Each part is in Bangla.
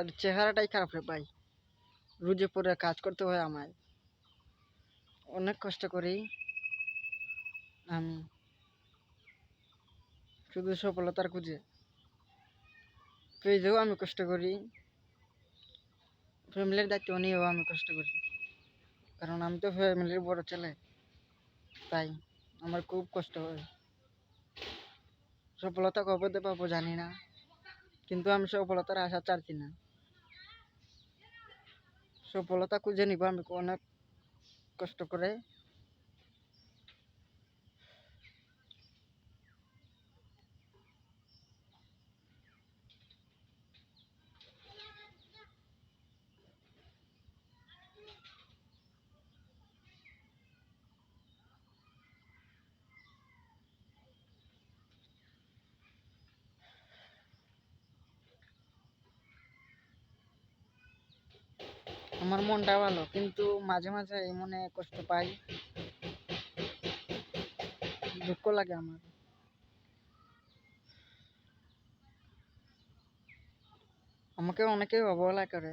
আমার চেহারাটাই খারাপ রে ভাই। রুজে পরে কাজ করতে হয় আমায়। অনেক কষ্ট করি। আমি শুধু সফলতার খুঁজে। পেজেও আমি কষ্ট করি। ফ্যামিলির দায়িত্ব নিয়েও আমি কষ্ট করি। কারণ আমি তো ফ্যামিলির বড় ছেলে। তাই আমার খুব কষ্ট হয়। সফলতা কবে পাবো জানি না। কিন্তু আমি সফলতার আশা ছাড়ছি না। সফলতা খুঁজে নিব আমি অনেক কষ্ট করে আমার মনটা ভালো, কিন্তু মাঝে মাঝে মনে কষ্ট পাই। দুঃখ লাগে আমার। আমাকে অনেকে অবহেলা করে।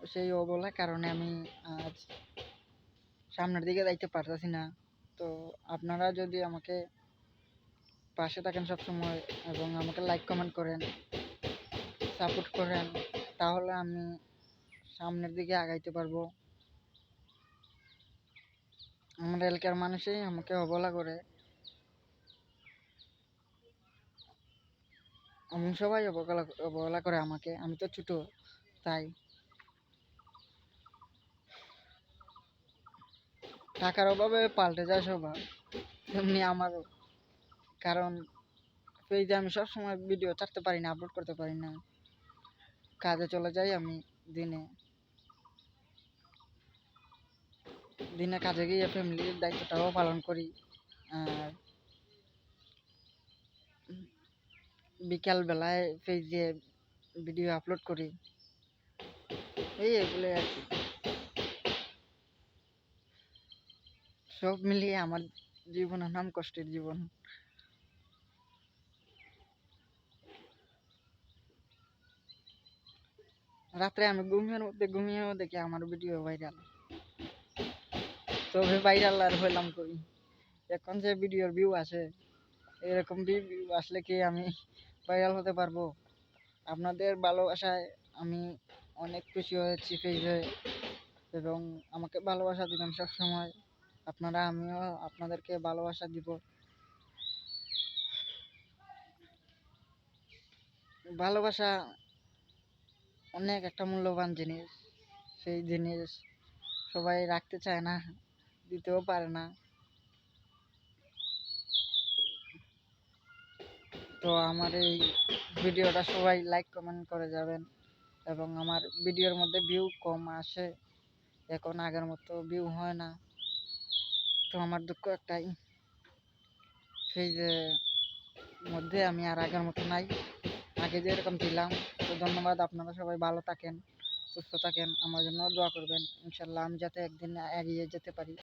সেই অবহেলার কারণে আমি আজ সামনের দিকে যাইতে পারতেছি না। তো আপনারা যদি আমাকে পাশে থাকেন সবসময় এবং আমাকে লাইক কমেন্ট করেন সাপোর্ট করেন, তাহলে আমি সামনের দিকে আগাইতে পারব। আমার এলাকার মানুষই আমাকে অবহেলা করে। আমি সবাই অবহেলা অবহেলা করে আমাকে। আমি তো ছোট, তাই। টাকার অভাবে পাল্টে যায় সবার, তেমনি আমারও। কারণ পেজে আমি সবসময় ভিডিও ছাড়তে পারি না আপলোড করতে পারি না। কাজে চলে যাই আমি দিনে। দিনে কাজে গিয়ে ফ্যামিলির দায়িত্বটাও পালন করি। আর বিকাল বেলায় পেজে ভিডিও আপলোড করি। এই এগুলো আর কি। সব মিলিয়ে আমার জীবনের নাম কষ্টের জীবন। রাত্রে আমি ঘুমিয়ে মধ্যে ঘুমিয়েও দেখি আমার ভিডিও ভাইরাল তবে ভাইরাল আর হইলাম কই? এখন যে ভিডিওর ভিউ আসে, এরকম ভিউ আসলে কি আমি ভাইরাল হতে পারব? আপনাদের ভালোবাসায় আমি অনেক খুশি হয়েছি পেজে এবং আমাকে ভালোবাসা দিবেন সবসময়। আপনারা আমিও আপনাদেরকে ভালোবাসা দিব। ভালোবাসা অনেক একটা মূল্যবান জিনিস। সেই জিনিস সবাই রাখতে চায় না। দিতেও পারে না। তো আমার এই ভিডিওটা সবাই লাইক কমেন্ট করে যাবেন এবং আমার ভিডিওর মধ্যে ভিউ কম আসে। এখন আগের মতো ভিউ হয় না। তো আমার দুঃখ একটাই। সেই যে মধ্যে আমি আর আগের মতো নাই। আগে যেরকম ছিলাম, তো ধন্যবাদ আপনারা সবাই ভালো থাকেন, সুস্থ থাকেন, আমার জন্য দোয়া করবেন। ইনশাল্লাহ আমি যাতে একদিন এগিয়ে যেতে পারি।